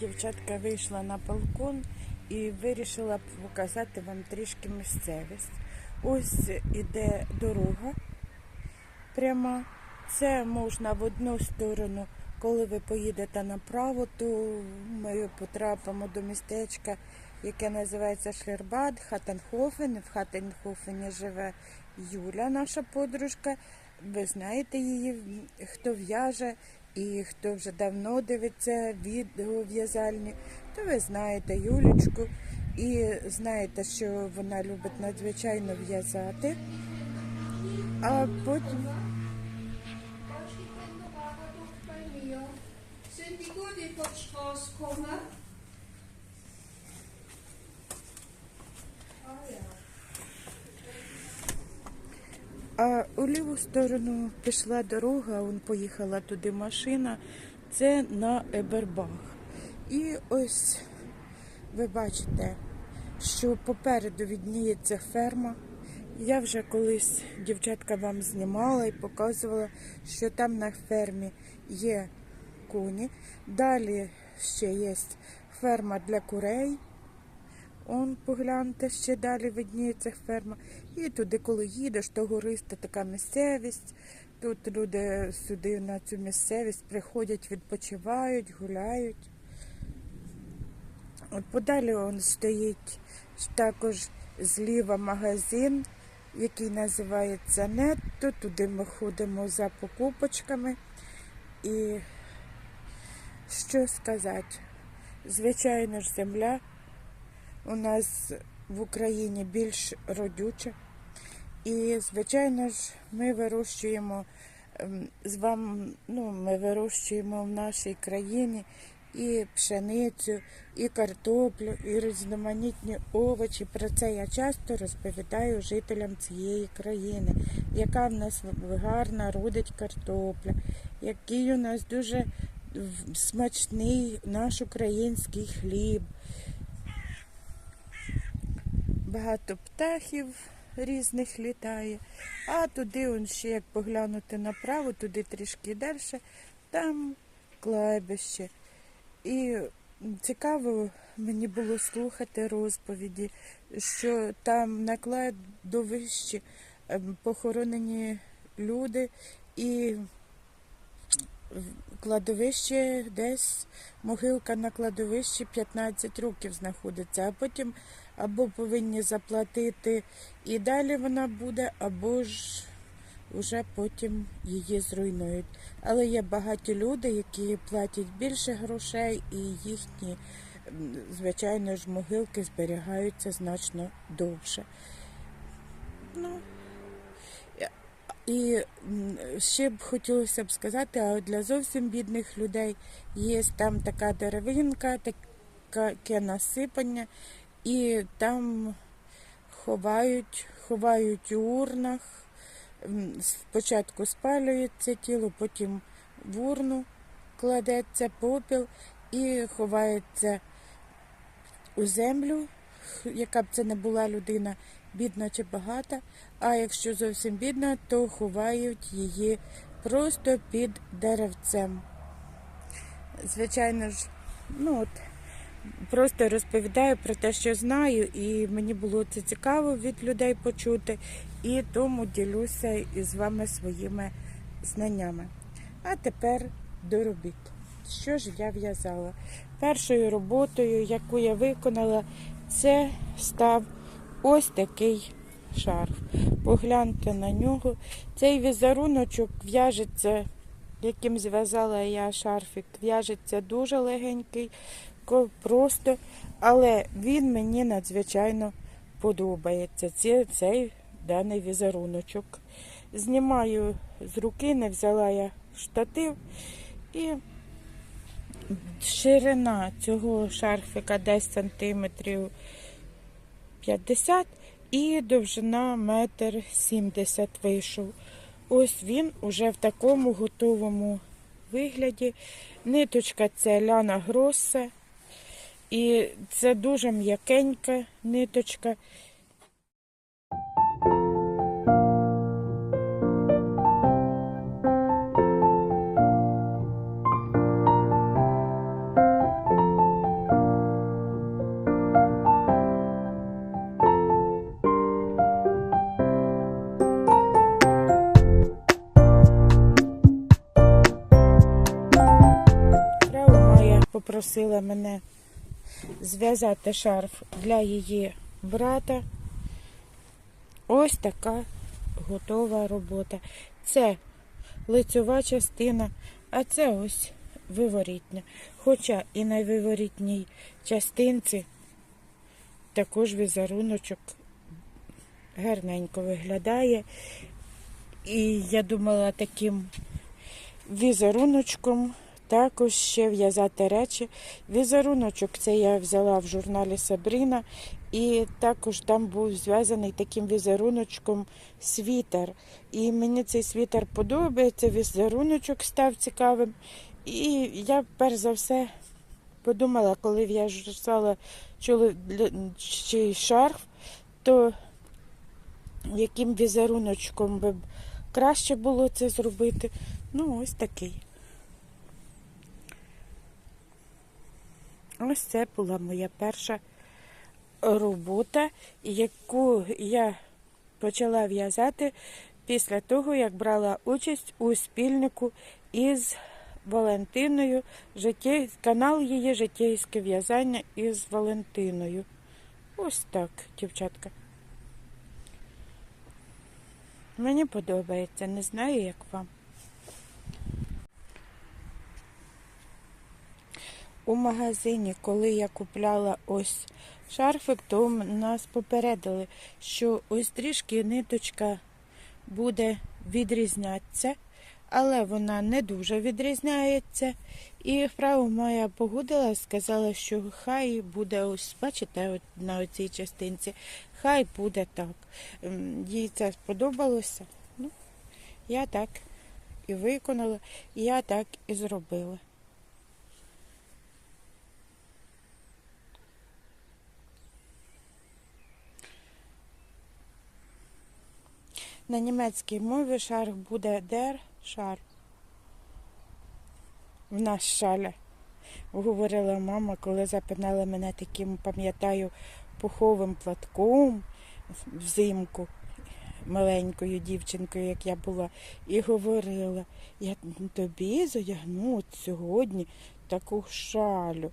дівчатка, вийшла на балкон і вирішила показати вам трішки місцевість. Ось іде дорога пряма. Це можна в одну сторону, коли ви поїдете направо, то ми потрапимо до містечка, яке називається Шлербад, Хаттенхофен. В Хаттенхофені живе Юля, наша подружка. Ви знаєте її, хто в'яже і хто вже давно дивиться відео в'язальні, то ви знаєте Юлічку і знаєте, що вона любить надзвичайно в'язати. А потім. Sind die gut in die Straße А у ліву сторону пішла дорога, он поїхала туди машина. Це на Ебербах. І ось ви бачите, що попереду відніється ферма. Я вже колись дівчатка вам знімала і показувала, що там на фермі є коні. Далі ще є ферма для курей. Он погляньте, ще далі видніється ферма. І туди, коли їдеш, то гориста така місцевість. Тут люди сюди на цю місцевість приходять, відпочивають, гуляють. От подалі он стоїть також зліва магазин, який називається Нетто. Туди ми ходимо за покупочками. І що сказати? Звичайно ж, земля у нас в Україні більш родюча. І, звичайно ж, ми вирощуємо ем, з вами, ну, ми вирощуємо в нашій країні і пшеницю, і картоплю, і різноманітні овочі. Про це я часто розповідаю жителям цієї країни, яка в нас гарна родить картопля, який у нас дуже смачний наш український хліб. Багато птахів різних літає. А туди, он ще як поглянути направо, туди трішки далі, там кладбище. І цікаво мені було слухати розповіді, що там на кладовищі ем, похоронені люди і кладовище десь могилка на кладовищі 15 років знаходиться, а потім або повинні заплатити і далі вона буде, або ж вже потім її зруйнують. Але є багаті люди, які платять більше грошей, і їхні, звичайно ж, могилки зберігаються значно довше. Ну, і ще б хотілося б сказати, а для зовсім бідних людей є там така деревинка, таке насипання, і там ховають, ховають у урнах. Спочатку спалюється тіло, потім в урну кладеться попіл і ховається у землю, яка б це не була людина, бідна чи багата. А якщо зовсім бідна, то ховають її просто під деревцем. Звичайно ж, ну от просто розповідаю про те, що знаю, і мені було це цікаво від людей почути, і тому ділюся із вами своїми знаннями. А тепер до робіт. Що ж я в'язала? Першою роботою, яку я виконала, це став ось такий шарф. Погляньте на нього. Цей візеруночок в'яжеться, яким зв'язала я шарфик, в'яжеться дуже легенький, ко- просто, але він мені надзвичайно подобається. Це, цей даний візеруночок. Знімаю з руки, не взяла я штатив і ширина цього шарфика десь сантиметрів 50 і довжина метр 70 вийшов. Ось він уже в такому готовому вигляді. Ниточка це Ляна Гроссе. І це дуже м'якенька ниточка. Попросила мене зв'язати шарф для її брата. Ось така готова робота. Це лицьова частина, а це ось виворітня. Хоча і на виворітній частинці також візеруночок гарненько виглядає. І я думала таким візеруночком також ще в'язати речі. Візеруночок це я взяла в журналі Сабріна, і також там був зв'язаний таким візеруночком світер. І мені цей світер подобається, візеруночок став цікавим. І я перш за все подумала, коли в'язала чоловічий шарф, то яким візеруночком би краще було це зробити. Ну, ось такий. Ось це була моя перша робота, яку я почала в'язати після того, як брала участь у спільнику із Валентиною, канал її життєйське в'язання із Валентиною. Ось так, дівчатка. Мені подобається, не знаю, як вам. У магазині, коли я купляла ось шарфик, то нас попередили, що ось трішки ниточка буде відрізнятися, але вона не дуже відрізняється. І вправо моя погодила, сказала, що хай буде ось, бачите, на цій частинці, хай буде так. Їй це сподобалося. Ну, я так і виконала, і я так і зробила. На німецькій мові шарф буде der шар. В нас шаля. Говорила мама, коли запинала мене таким, пам'ятаю, пуховим платком взимку, маленькою дівчинкою, як я була, і говорила, я тобі задягну от сьогодні таку шалю.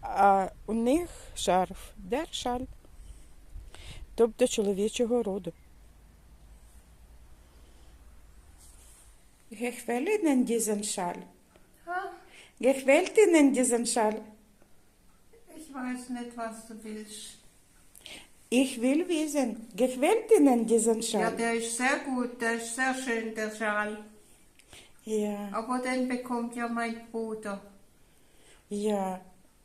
А у них шарф der шаль, тобто чоловічого роду. Gefällt Ihnen diesen Schal? Ha? Gefällt Ihnen diesen Schal? Ich weiß nicht, was du willst. Ich will wissen, gefällt Ihnen diesen Ja, Schal? der ist sehr gut, der ist sehr schön, der Schal. Ja, Aber den bekommt ja mein Bruder. ja,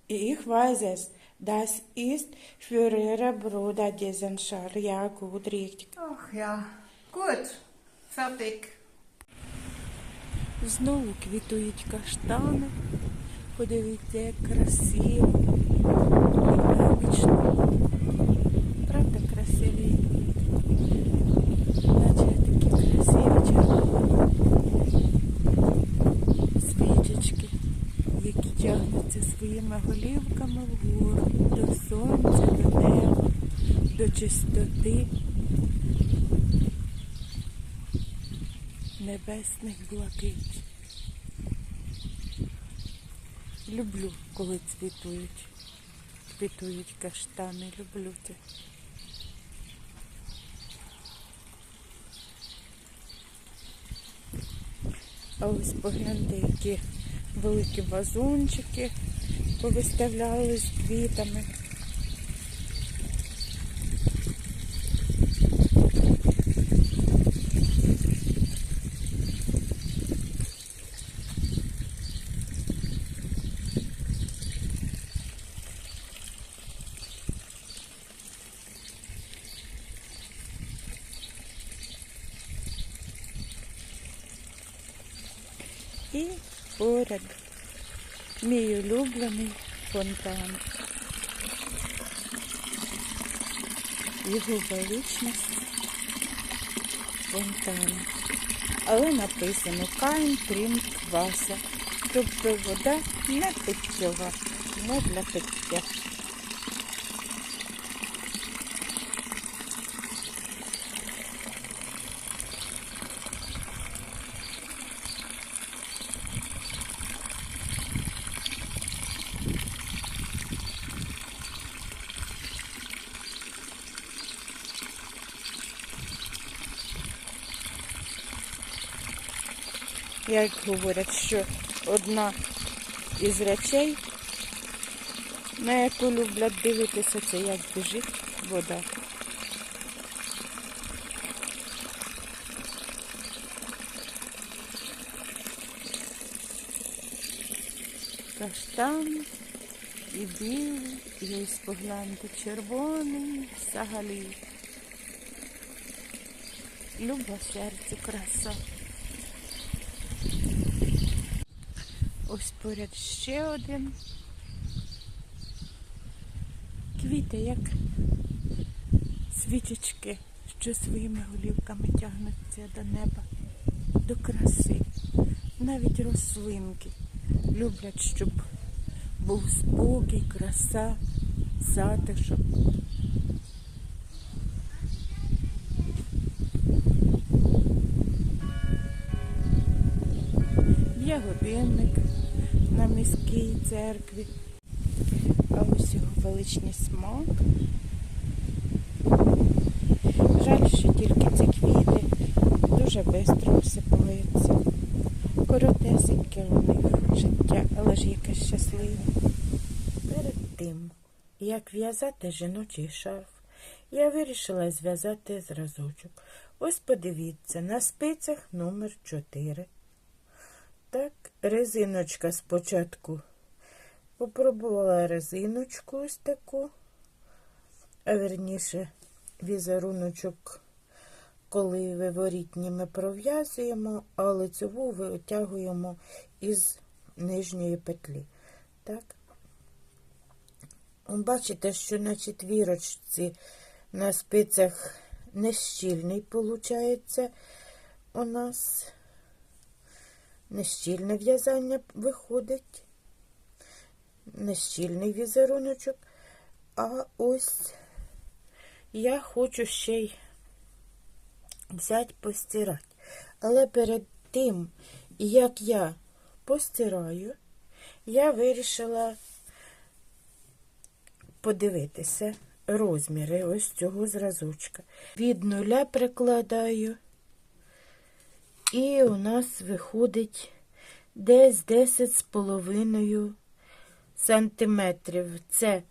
ich weiß es. Das ist für Ihren Bruder diesen Schal. Ja, gut, richtig. Ach ja, gut, fertig. Знову квітують каштани. Подивіться, як красиво. Динамічно. Правда красиві? Наче такі красиві свічечки, які тягнуться своїми голівками вгору до сонця, до неба, до чистоти. Небесних блакить. Люблю, коли цвітують, квітують каштани, люблю це. А ось погляньте, які великі вазончики повиставляли з квітами. І поряд мій улюблений фонтан. Його величність фонтан. Але написано Кайн Трінк Васа. Тобто вода не питтєва, не для пиття. Як говорять, що одна із речей, на яку люблять дивитися, це як біжить вода. Каштан і білий, і ось червоний взагалі. Люба серцю краса. Ось поряд ще один. Квіти, як свічечки, що своїми голівками тягнуться до неба, до краси. Навіть рослинки люблять, щоб був спокій, краса, затишок. Є годинник міській церкві, а ось його величний смак. Жаль, що тільки ці квіти дуже швидко осипаються. Коротесеньке у них життя, але ж яке щасливе. Перед тим, як в'язати жіночий шарф, я вирішила зв'язати зразочок. Ось подивіться, на спицях номер 4. Так, резиночка спочатку. Попробувала резиночку ось таку, а верніше візеруночок, коли виворітні ми пров'язуємо, а лицеву витягуємо із нижньої петлі. Так. Бачите, що на четвірочці на спицях нещільний виходить у нас нещільне в'язання виходить, нещільний візеруночок. А ось я хочу ще й взяти постирати. Але перед тим, як я постираю, я вирішила подивитися розміри ось цього зразочка. Від нуля прикладаю. І у нас виходить десь 10 з половиною сантиметрів. Це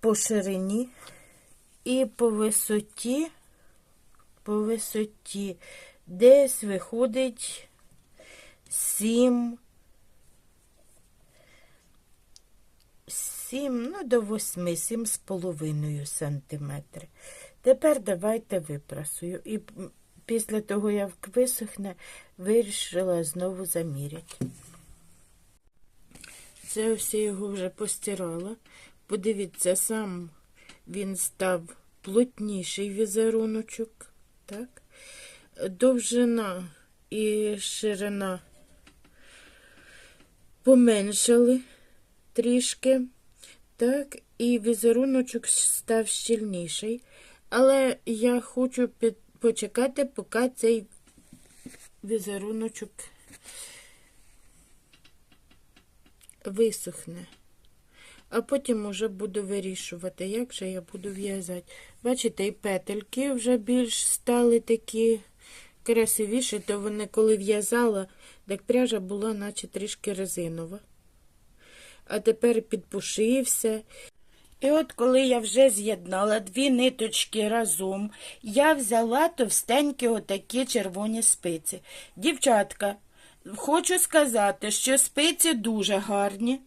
по ширині і по висоті, по висоті десь виходить 7, 7, ну до 8, 7 з половиною сантиметри. Тепер давайте випрасую. І після того, як висохне, вирішила знову заміряти. Це я його вже постирала. Подивіться, сам він став плотніший візеруночок. Так? Довжина і ширина поменшали трішки. Так, і візеруночок став щільніший. Але я хочу під... почекати, поки цей візеруночок висохне. А потім уже буду вирішувати, як же я буду в'язати. Бачите, і петельки вже більш стали такі красивіші, то вони коли в'язала, так пряжа була, наче трішки резинова. А тепер підпушився. І от коли я вже з'єднала дві ниточки разом, я взяла товстенькі отакі червоні спиці. Дівчатка, хочу сказати, що спиці дуже гарні.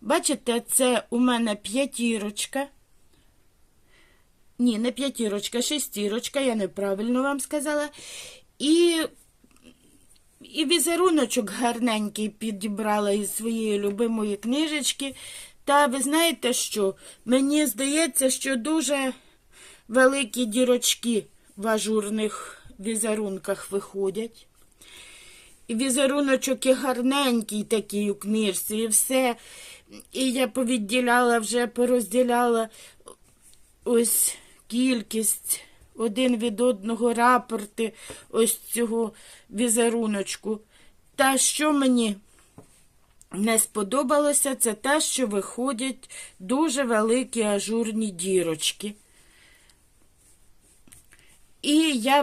Бачите, це у мене п'ятірочка. Ні, не п'ятірочка, шестірочка, я неправильно вам сказала. І і візеруночок гарненький підібрала із своєї любимої книжечки. Та ви знаєте що? Мені здається, що дуже великі дірочки в ажурних візерунках виходять. І візеруночок і гарненький такий у книжці, і все. І я повідділяла, вже порозділяла ось кількість один від одного рапорти ось цього візеруночку. Та що мені не сподобалося, це те, що виходять дуже великі ажурні дірочки. І я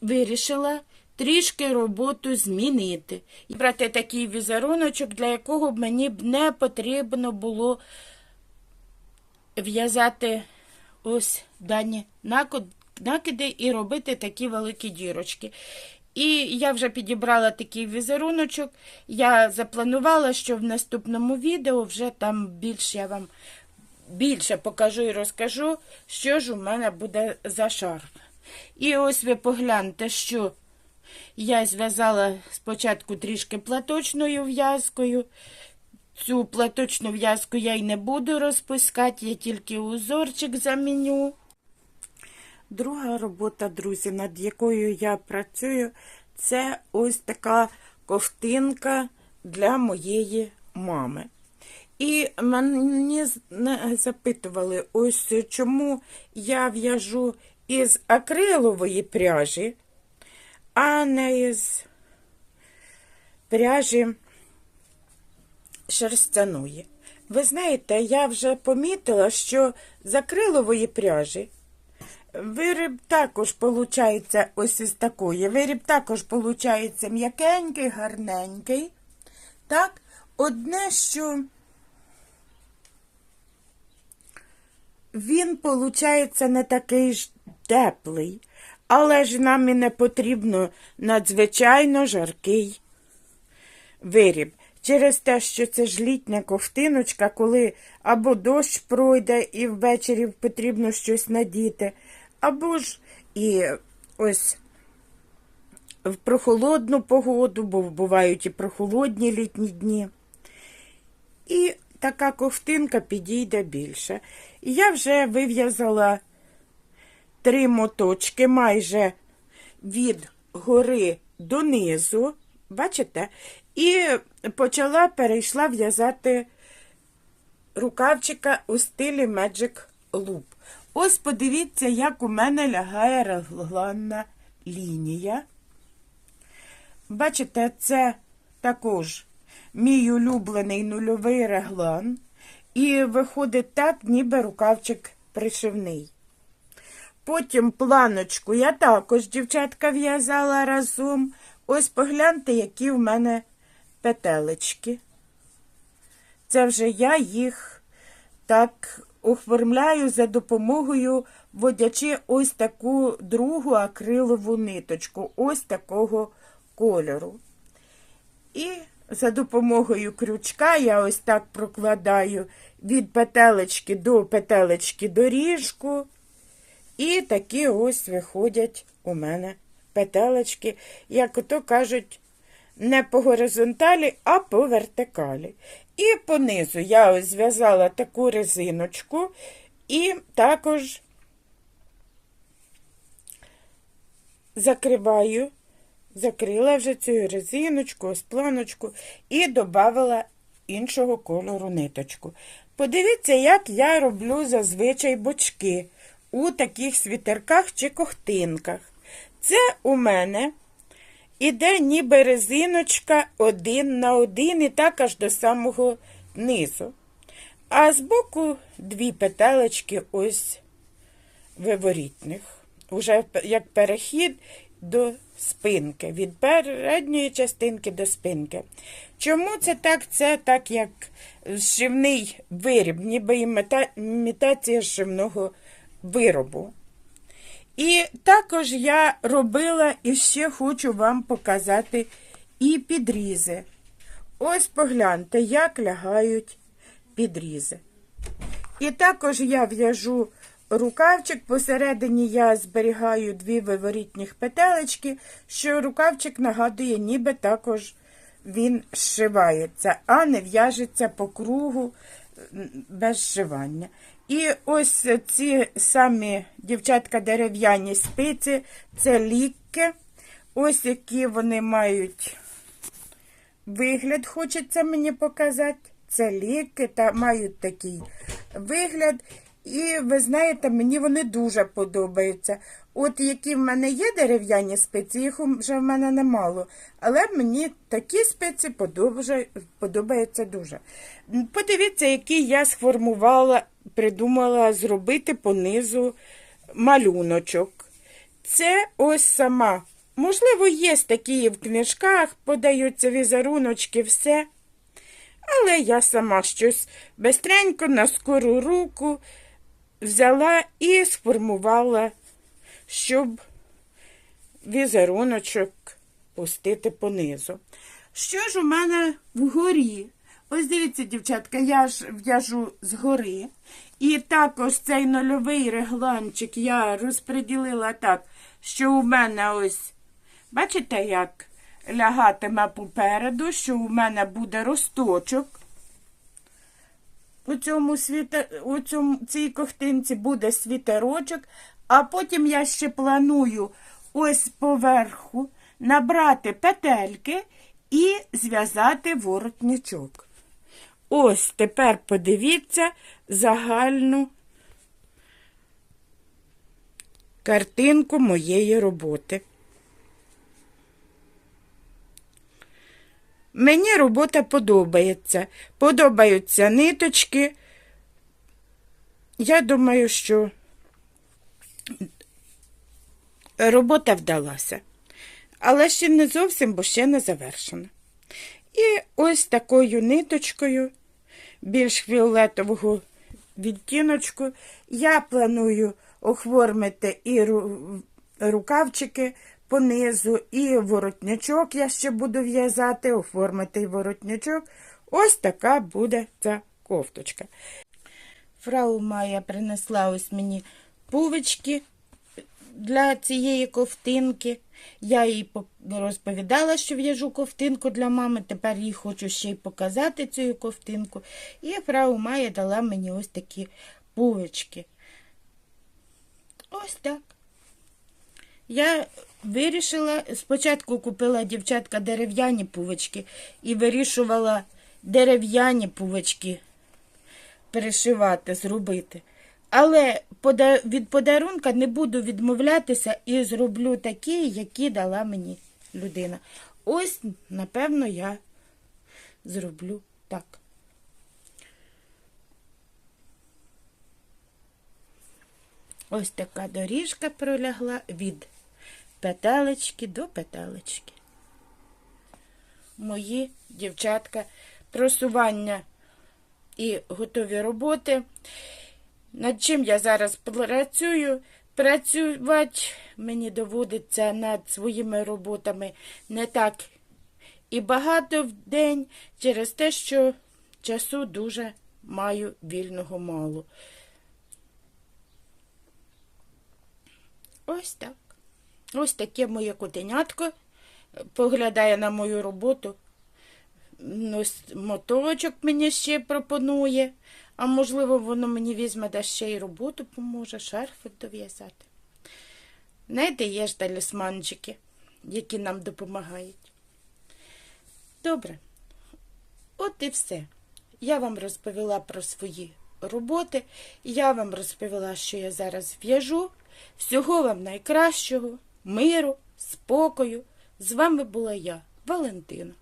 вирішила трішки роботу змінити. І брати такий візеруночок, для якого б мені б не потрібно було в'язати ось дані накиди і робити такі великі дірочки. І я вже підібрала такий візеруночок. Я запланувала, що в наступному відео вже там більш я вам більше покажу і розкажу, що ж у мене буде за шарф. І ось ви погляньте, що я зв'язала спочатку трішки платочною в'язкою. Цю платочну в'язку я й не буду розпускати, я тільки узорчик заміню. Друга робота, друзі, над якою я працюю, це ось така ковтинка для моєї мами. І мені запитували, ось чому я в'яжу із акрилової пряжі, а не із пряжі шерстяної. Ви знаєте, я вже помітила, що з акрилової пряжі виріб також виходить ось із такої. Виріб також виходить м'якенький, гарненький. Так, одне, що він, виходить, не такий ж теплий, але ж нам і не потрібно надзвичайно жаркий виріб. Через те, що це ж літня ковтиночка, коли або дощ пройде і ввечері потрібно щось надіти, або ж і ось в прохолодну погоду, бо бувають і прохолодні літні дні. І така ковтинка підійде більше. Я вже вив'язала три моточки майже від гори донизу. Бачите? І почала перейшла в'язати рукавчика у стилі Magic Loop. Ось подивіться, як у мене лягає регланна лінія. Бачите, це також мій улюблений нульовий реглан. І виходить так, ніби рукавчик пришивний. Потім планочку я також, дівчатка, в'язала разом. Ось погляньте, які в мене петелечки. Це вже я їх так оформляю за допомогою, водячи ось таку другу акрилову ниточку, ось такого кольору. І за допомогою крючка я ось так прокладаю від петелечки до петелечки доріжку. І такі ось виходять у мене петелечки, як ото кажуть, не по горизонталі, а по вертикалі. І понизу я ось зв'язала таку резиночку і також закриваю, закрила вже цю резиночку, ось планочку і додала іншого кольору ниточку. Подивіться, як я роблю зазвичай бочки у таких світерках чи ковтинках. Це у мене іде ніби резиночка один на один і так аж до самого низу. А збоку дві петелечки ось виворітних. Уже як перехід до спинки, від передньої частинки до спинки. Чому це так? Це так, як шивний виріб, ніби імітація шивного виробу. І також я робила і ще хочу вам показати і підрізи. Ось погляньте, як лягають підрізи. І також я в'яжу рукавчик, посередині я зберігаю дві виворітніх петелечки, що рукавчик нагадує, ніби також він зшивається, а не в'яжеться по кругу без зшивання. І ось ці самі дівчатка дерев'яні спиці, це лікки. Ось які вони мають вигляд, хочеться мені показати. Це ліки та мають такий вигляд. І ви знаєте, мені вони дуже подобаються. От які в мене є дерев'яні спиці, їх вже в мене немало. Але мені такі спиці подобаються дуже. Подивіться, який я сформувала, придумала зробити понизу малюночок. Це ось сама Можливо, є такі в книжках, подаються візеруночки, все. Але я сама щось бистренько на скору руку взяла і сформувала, щоб візеруночок пустити понизу. Що ж у мене вгорі? Ось дивіться, дівчатка, я ж в'яжу згори. І також цей нульовий регланчик я розподілила так, що у мене ось, бачите, як лягатиме попереду, що у мене буде росточок. У цьому світа, у цьому цій ковтинці буде світерочок, а потім я ще планую ось поверху набрати петельки і зв'язати воротничок. Ось тепер подивіться загальну картинку моєї роботи. Мені робота подобається. Подобаються ниточки. Я думаю, що робота вдалася. Але ще не зовсім, бо ще не завершена. І ось такою ниточкою, більш фіолетового відтіночку, я планую оформити і рукавчики понизу, і воротничок я ще буду в'язати, оформити і воротничок. Ось така буде ця кофточка. Фрау Майя принесла ось мені пувички для цієї ковтинки. Я їй розповідала, що в'яжу ковтинку для мами. Тепер їй хочу ще й показати цю ковтинку. І фрау Майя дала мені ось такі пувички. Ось так. Я вирішила, спочатку купила дівчатка дерев'яні пувочки і вирішувала дерев'яні пувочки перешивати, зробити. Але від подарунка не буду відмовлятися і зроблю такі, які дала мені людина. Ось, напевно, я зроблю так. Ось така доріжка пролягла від петелечки до петелечки. Мої дівчатка, просування і готові роботи. Над чим я зараз працюю? Працювати мені доводиться над своїми роботами не так і багато в день через те, що часу дуже маю вільного мало. Ось так. Ось таке моє котенятко поглядає на мою роботу. Ось моточок мені ще пропонує, а можливо, воно мені візьме да ще й роботу поможе, шарфик дов'язати. Знаєте, є ж талісманчики, які нам допомагають. Добре, от і все. Я вам розповіла про свої роботи, я вам розповіла, що я зараз в'яжу. Всього вам найкращого, миру, спокою. З вами була я, Валентина.